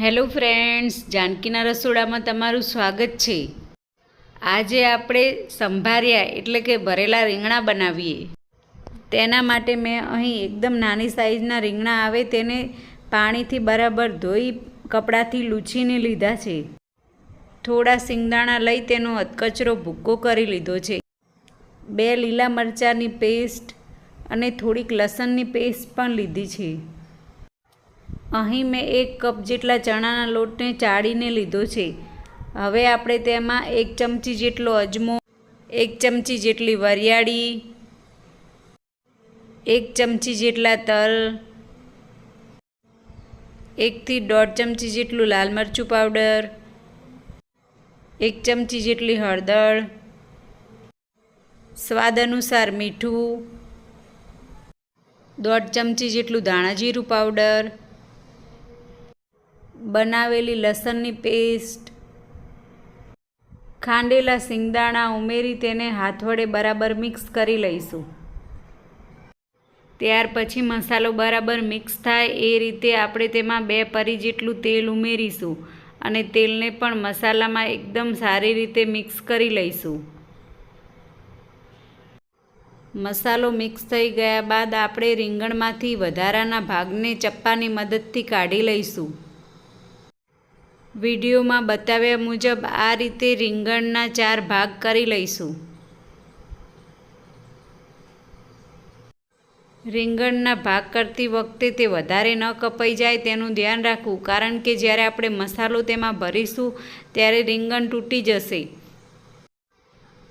Hello friends, જાનકીના રસોડામાં તમારું સ્વાગત છે. આજે આપણે સંભાર્યા એટલે કે ભરેલા રીંગણા બનાવીએ. તેના માટે મેં અહીં એકદમ નાની સાઈઝના રીંગણા આવે તેને પાણીથી બરાબર ધોઈ કપડાથી લૂછીને લીધા છે. થોડા સિંગદાણા લઈ તેનો અધકચરો ભૂક્કો કરી લીધો છે. બે લીલા મરચાંની પેસ્ટ અને થોડીક લસણની પેસ્ટ પણ લીધી છે. અહીં મેં એક કપ જેટલા ચણાના લોટને ચાળીને લીધો છે. હવે આપણે તેમાં એક ચમચી જેટલો અજમો, એક ચમચી જેટલી વરિયાળી, એક ચમચી જેટલા તલ, એકથી દોઢ ચમચી જેટલું લાલ મરચું પાવડર, એક ચમચી જેટલી હળદર, સ્વાદ અનુસાર મીઠું, દોઢ ચમચી જેટલું ધાણાજીરું પાવડર બનાવેલી લસણની પેસ્ટ. ખાંડેલા સિંગદાણા ઉમેરી તેને હાથ વડે બરાબર મિક્સ કરી લઈશું. ત્યાર પછી મસાલો બરાબર મિક્સ થાય એ રીતે આપણે તેમાં બે પરી જેટલું તેલ ઉમેરીશું અને તેલને પણ મસાલામાં એકદમ સારી રીતે મિક્સ કરી લઈશું. મસાલો મિક્સ થઈ ગયા બાદ આપણે રીંગણમાંથી વધારાના ભાગને ચપ્પાની મદદથી કાઢી લઈશું. વિડીયોમાં બતાવ્યા મુજબ આ રીતે રીંગણના ચાર ભાગ કરી લઈશું. રીંગણના ભાગ કરતી વખતે તે વધારે ન કપાઈ જાય તેનું ધ્યાન રાખવું. કારણ કે જ્યારે આપણે મસાલો તેમાં ભરીશું, ત્યારે રીંગણ તૂટી જશે.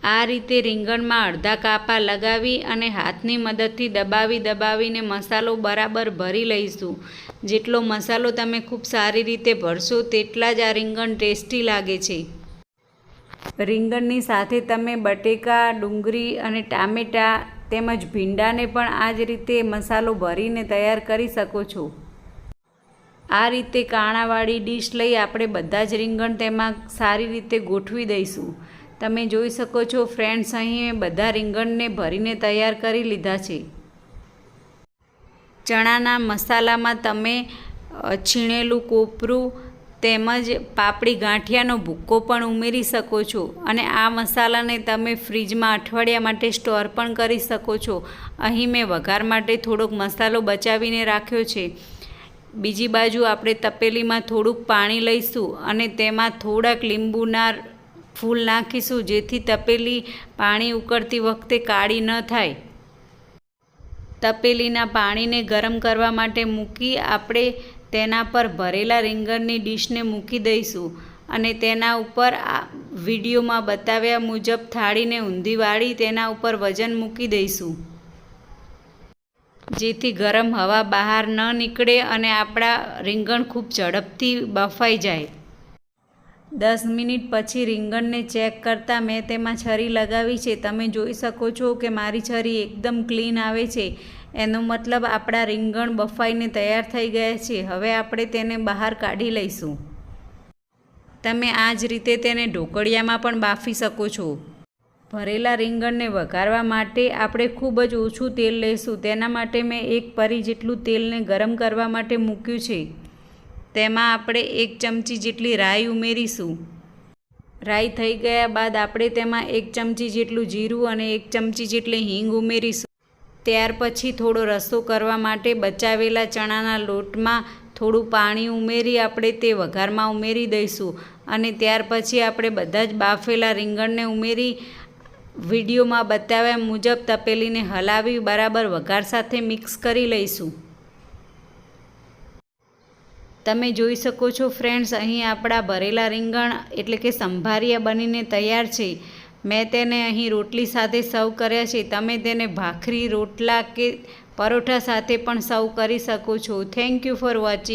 આ રીતે રીંગણમાં અડધા કાપા લગાવી અને હાથની મદદથી દબાવી દબાવીને મસાલો બરાબર ભરી લઈશું. જેટલો મસાલો તમે ખૂબ સારી રીતે ભરશો તેટલા જ આ રીંગણ ટેસ્ટી લાગે છે. રીંગણની સાથે તમે બટેકા, ડુંગળી અને ટામેટાં તેમજ ભીંડાને પણ આ જ રીતે મસાલો ભરીને તૈયાર કરી શકો છો. આ રીતે કાણાવાળી ડીશ લઈ આપણે બધા જ રીંગણ તેમાં સારી રીતે ગોઠવી દઈશું. તમે જોઈ શકો છો ફ્રેન્ડ્સ અહીં બધા રીંગણને ભરીને તૈયાર કરી લીધા છે. ચણાના મસાલામાં તમે છીણેલું કોપરું તેમજ પાપડી ગાંઠિયાનો ભૂક્કો પણ ઉમેરી શકો છો અને આ મસાલાને તમે ફ્રીજમાં અઠવાડિયા માટે સ્ટોર પણ કરી શકો છો. અહીં મેં વઘાર માટે થોડોક મસાલો બચાવીને રાખ્યો છે. બીજી બાજુ આપણે તપેલીમાં થોડુંક પાણી લઈશું અને તેમાં થોડાક લીંબુના ફૂલ નાખીશું, જેથી તપેલી પાણી ઉકળતી વખતે કાળી ન થાય. તપેલીના પાણીને ગરમ કરવા માટે મૂકી આપણે તેના પર ભરેલા રીંગણની ડીશને મૂકી દઈશું અને તેના ઉપર આ વિડીયોમાં બતાવ્યા મુજબ થાળીને ઊંધી વાળી તેના ઉપર વજન મૂકી દઈશું. જેથી ગરમ હવા બહાર ન નીકળે અને આપણા રીંગણ ખૂબ ઝડપથી બફાઈ જાય. દસ મિનિટ પછી રીંગણને ચેક કરતાં મેં તેમાં છરી લગાવી છે. તમે જોઈ શકો છો કે મારી છરી એકદમ ક્લીન આવે છે. એનો મતલબ આપણા રીંગણ બફાઈને તૈયાર થઈ ગયા છે. હવે આપણે તેને બહાર કાઢી લઈશું. તમે આ જ રીતે તેને ઢોકળિયામાં પણ બાફી શકો છો. ભરેલા રીંગણને વઘારવા માટે આપણે ખૂબ જ ઓછું તેલ લઈશું તેના માટે મેં એક પરી જેટલું તેલને ગરમ કરવા માટે મૂક્યું છે. તેમાં આપણે એક ચમચી જેટલી રાઈ ઉમેરીશું. રાઈ થઈ ગયા બાદ આપણે તેમાં એક ચમચી જેટલું જીરું અને એક ચમચી જેટલી હિંગ ઉમેરીશું. ત્યાર પછી થોડો રસો કરવા માટે બચાવેલા ચણાના લોટમાં થોડું પાણી ઉમેરી આપણે તે વઘારમાં ઉમેરી દઈશું અને ત્યાર પછી આપણે બધા જ બાફેલા રીંગણને ઉમેરી વિડીયોમાં બતાવ્યા મુજબ તપેલીને હલાવી બરાબર વઘાર સાથે મિક્સ કરી લઈશું. તમે જોઈ શકો છો ફ્રેન્ડ્સ, અહીં આપણા ભરેલા રીંગણ એટલે કે સંભારિયા બનીને તૈયાર છે. મેં તેને અહીં રોટલી સાથે સર્વ કર્યા છે. તમે તેને ભાખરી, રોટલા કે પરોઠા સાથે પણ સર્વ કરી શકો છો. Thank you for watching